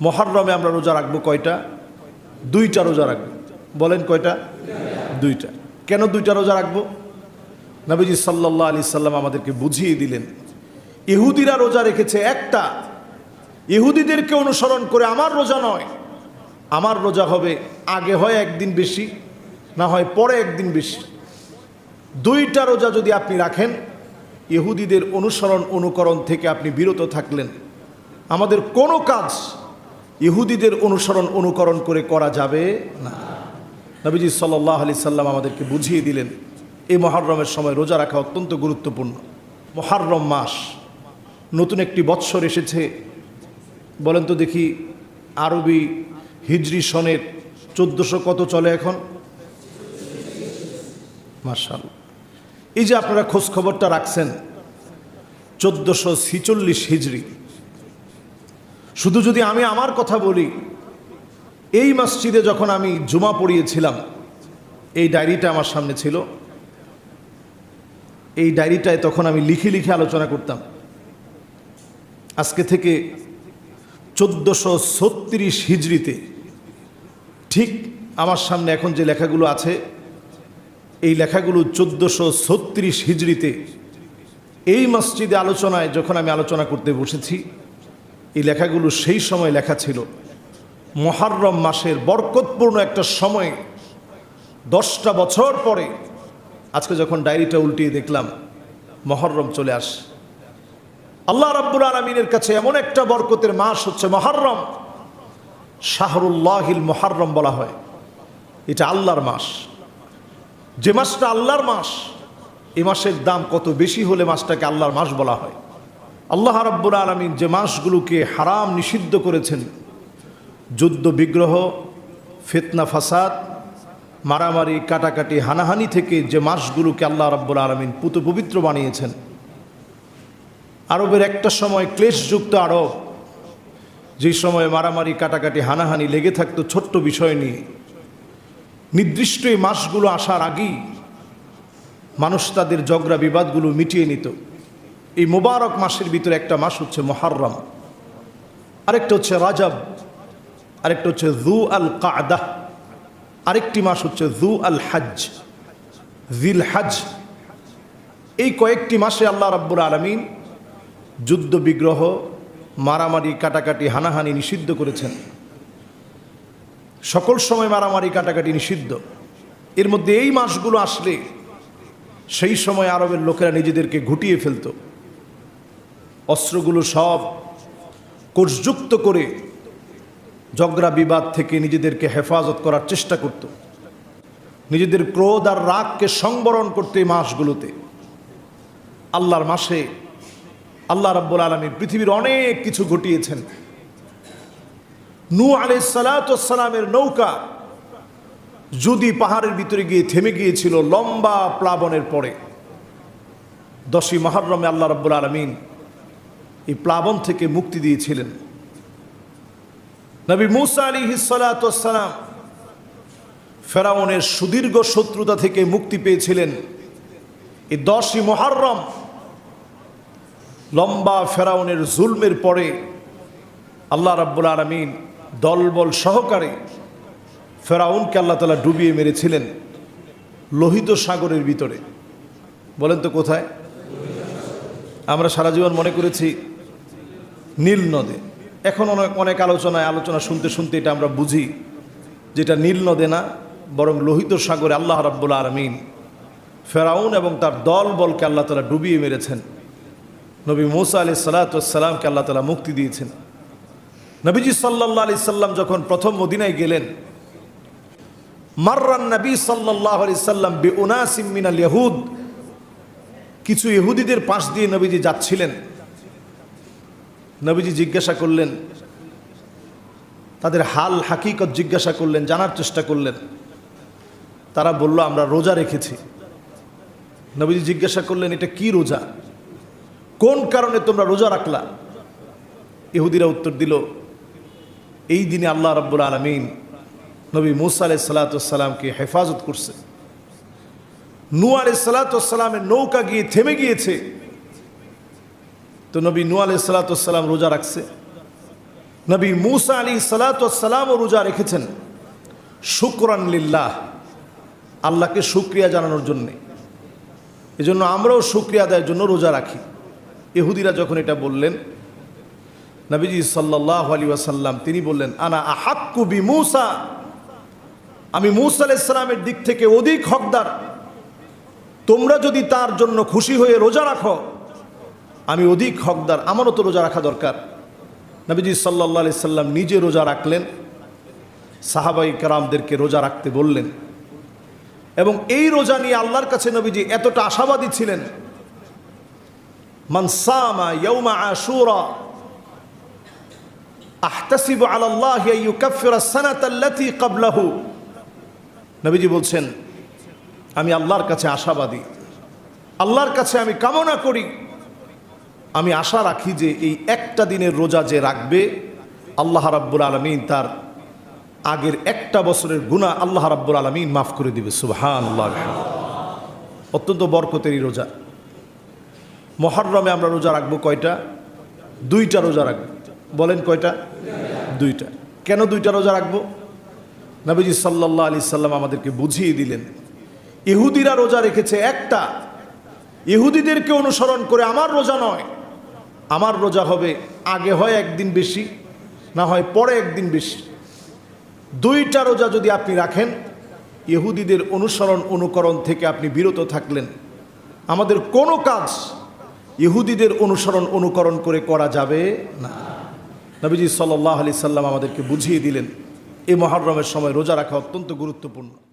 মহারমে আমরা রোজা রাখব কয়টা? দুইটা রোজা রাখব। বলেন কয়টা? দুইটা। কেন দুইটা রোজা রাখব? নবীজি সাল্লাহ আলি সাল্লাম আমাদেরকে বুঝিয়ে দিলেন, ইহুদিরা রোজা রেখেছে একটা। ইহুদিদেরকে অনুসরণ করে আমার রোজা নয়। আমার রোজা হবে আগে হয় একদিন বেশি, না হয় পরে একদিন বেশি। দুইটা রোজা যদি আপনি রাখেন, ইহুদিদের অনুসরণ অনুকরণ থেকে আপনি বিরত থাকলেন। আমাদের কোনো কাজ ইহুদিদের অনুসরণ, অনুকরণ করে করা যাবে না। নবীজি সাল্লাহ আলি সাল্লাম আমাদেরকে বুঝিয়ে দিলেন, এই মহারমের সময় রোজা রাখা অত্যন্ত গুরুত্বপূর্ণ। মহারম মাস, নতুন একটি বৎসর এসেছে। বলেন তো দেখি, আরবি হিজরি সনের চোদ্দোশো কত চলে এখন? মার্শাল এই যে আপনারা খোঁজ খবরটা রাখছেন, চোদ্দোশো ছিচল্লিশ হিজড়ি শুধু যদি আমি আমার কথা বলি, এই মসজিদে যখন আমি জুমা পড়িয়েছিলাম, এই ডায়েরিটা আমার সামনে ছিল। এই ডায়েরিটায় তখন আমি লিখে লিখে আলোচনা করতাম। আজকে থেকে চোদ্দোশো ছত্রিশ হিজড়িতে ঠিক আমার সামনে এখন যে লেখাগুলো আছে, এই লেখাগুলো চোদ্দোশো ছত্রিশ হিজড়িতে এই মসজিদে আলোচনায় যখন আমি আলোচনা করতে বসেছি এই লেখাগুলো সেই সময় লেখা ছিল। মহারম মাসের বরকতপূর্ণ একটা সময়। দশটা বছর পরে আজকে যখন ডায়েরিটা উল্টিয়ে দেখলাম, মহরম চলে আস। আল্লাহ রাব্বুল আলমিনের কাছে এমন একটা বরকতের মাস হচ্ছে মহরম। শাহরুল্লাহিল মহারম বলা হয়। এটা আল্লাহর মাস। যে মাসটা আল্লাহর মাস, এ মাসের দাম কত বেশি হলে মাসটাকে আল্লাহর মাস বলা হয়? আল্লাহ রাব্বুল আলমিন যে মাসগুলোকে হারাম নিষিদ্ধ করেছেন, যুদ্ধ বিগ্রহ, ফিতনা ফাসাদ, মারামারি, কাটাকাটি, হানাহানি থেকে যে মাসগুলোকে আল্লাহ রাব্বুল আলমিন পুত পবিত্র বানিয়েছেন। আরবের একটা সময় ক্লেশযুক্ত আরব, যে সময় মারামারি, কাটাকাটি, হানাহানি লেগে থাকতো ছোট্ট বিষয় নিয়ে। নির্দিষ্ট এই মাসগুলো আসার আগেই মানুষ তাদের ঝগড়া বিবাদগুলো মিটিয়ে নিত। এই মোবারক মাসের ভিতরে একটা মাস হচ্ছে মহারম আরেকটা হচ্ছে রাজাব, আরেকটা হচ্ছে জু আল কাদা আরেকটি মাস হচ্ছে জু আল হাজ জিল হাজ এই কয়েকটি মাসে আল্লাহ রাব্বুল আলমিন যুদ্ধ, বিগ্রহ, মারামারি, কাটাকাটি, হানাহানি নিষিদ্ধ করেছেন। সকল সময় মারামারি, কাটাকাটি নিষিদ্ধ। এর মধ্যে এই মাসগুলো আসলে সেই সময় আরবের লোকেরা নিজেদেরকে ঘুটিয়ে ফেলত। অস্ত্রগুলো সব কোষযুক্ত করে ঝগড়া বিবাদ থেকে নিজেদেরকে হেফাজত করার চেষ্টা করত। নিজেদের ক্রোধ আর রাগকে সংবরণ করতে এই মাসগুলোতে। আল্লাহর মাসে আল্লাহ রাব্বুল আলমী পৃথিবীর অনেক কিছু ঘটিয়েছেন। নু আলাই সালাতামের নৌকা যদি পাহাড়ের ভিতরে গিয়ে থেমে গিয়েছিল লম্বা প্লাবনের পরে। দশই মহরমে আল্লাহ রাব্বুল আলমিন এই প্লাবন থেকে মুক্তি দিয়েছিলেন। নবী মুসা আলী হিসালাতাম ফেরাউনের সুদীর্ঘ শত্রুতা থেকে মুক্তি পেয়েছিলেন। এই দশই মহরম লম্বা ফেরাউনের জুলমের পরে আল্লাহ রাব্বুল আলমিন দলবল সহকারে ফেরাউনকে আল্লাহ তালা ডুবিয়ে মেরেছিলেন লোহিত সাগরের ভিতরে। বলেন তো কোথায়? আমরা সারা জীবন মনে করেছি নীল নদে। এখন অনেক অনেক আলোচনায় আলোচনা শুনতে শুনতে এটা আমরা বুঝি যেটা নীল নদে না, বরং লোহিত সাগরে আল্লাহ রাব্বুল আলমিন ফেরাউন এবং তার দল বলকে আল্লাহ তালা ডুবিয়ে মেরেছেন। নবী মৌসা আলি সালাতামকে আল্লাহ তালা মুক্তি দিয়েছেন। নবীজি সাল্লাহ আলি সাল্লাম যখন প্রথম মদিনায় গেলেন, মার্রান নবী সাল্লাহ আলি সাল্লাম বে উনাসিমিন আল ইহুদ কিছু ইহুদিদের পাশ দিয়ে নবীজি যাচ্ছিলেন। নবীজি জিজ্ঞাসা করলেন, তাদের হাল হাকিকত জিজ্ঞাসা করলেন, জানার চেষ্টা করলেন। তারা বলল, আমরা রোজা রেখেছি। নবীজি জিজ্ঞাসা করলেন, এটা কি রোজা? কোন কারণে তোমরা রোজা রাখলা? ইহুদিরা উত্তর দিল, এই দিনে আল্লাহ রব্বুল আলমিন নবী মুসা আলাই সালাতামকে হেফাজত করছে। নু আলাই সালাতামের নৌকা গিয়ে থেমে গিয়েছে। তো নবী নু সালাতাম রোজা রাখছে। নবী মুসা আলী সালাতামও রোজা রেখেছেন। শুক্রান লিল্লাহ, আল্লাহকে শুক্রিয়া জানানোর জন্যে। এজন্য আমরাও শুক্রিয়া আদায়ের জন্য রোজা রাখি। ইহুদিরা যখন এটা বললেন, নবীজি সাল্লাহ আলী ওয়াসাল্লাম তিনি বললেন, আনা আহাক্কু বি মুসা? আমি মুসা আলাইসালামের দিক থেকে অধিক হকদার। তোমরা যদি তার জন্য খুশি হয়ে রোজা রাখো আমি অধিক হকদার আমারও তো রোজা রাখা দরকার। নবীজি সাল্লাহ আলি সাল্লাম নিজে রোজা রাখলেন, সাহাবাই কারামদেরকে রোজা রাখতে বললেন। এবং এই রোজা নিয়ে আল্লাহর কাছে নবীজি এতটা আশাবাদী ছিলেন। কাবলাহু নবীজি বলছেন, আমি আল্লাহর কাছে আশাবাদী। আল্লাহর কাছে আমি কামনা করি। আমি আশা রাখি যে এই একটা দিনের রোজা যে রাখবে, আল্লাহ রাব্বুল আলমিন তার আগের একটা বছরের গুণা আল্লাহ রাব্বুল আলমিন মাফ করে দিবে সুবহান অত্যন্ত বরকতেরই রোজা। মহরমে আমরা রোজা রাখব কয়টা? দুইটা রোজা রাখব। বলেন কয়টা? দুইটা। কেন দুইটা রোজা রাখব? নবীজি সাল্লাহ আলি সাল্লাম আমাদেরকে বুঝিয়ে দিলেন, ইহুদিরা রোজা রেখেছে একটা। ইহুদিদেরকে অনুসরণ করে আমার রোজা নয়। আমার রোজা হবে আগে হয় একদিন বেশি, না হয় পরে একদিন বেশি। দুইটা রোজা যদি আপনি রাখেন, ইহুদিদের অনুসরণ অনুকরণ থেকে আপনি বিরত থাকলেন। আমাদের কোনো কাজ ইহুদিদের অনুসরণ অনুকরণ করে করা যাবে না। নবীজি সাল্লাহ আলি সাল্লাম আমাদেরকে বুঝিয়ে দিলেন এই মহরমের সময় রোজা রাখা অত্যন্ত গুরুত্বপূর্ণ।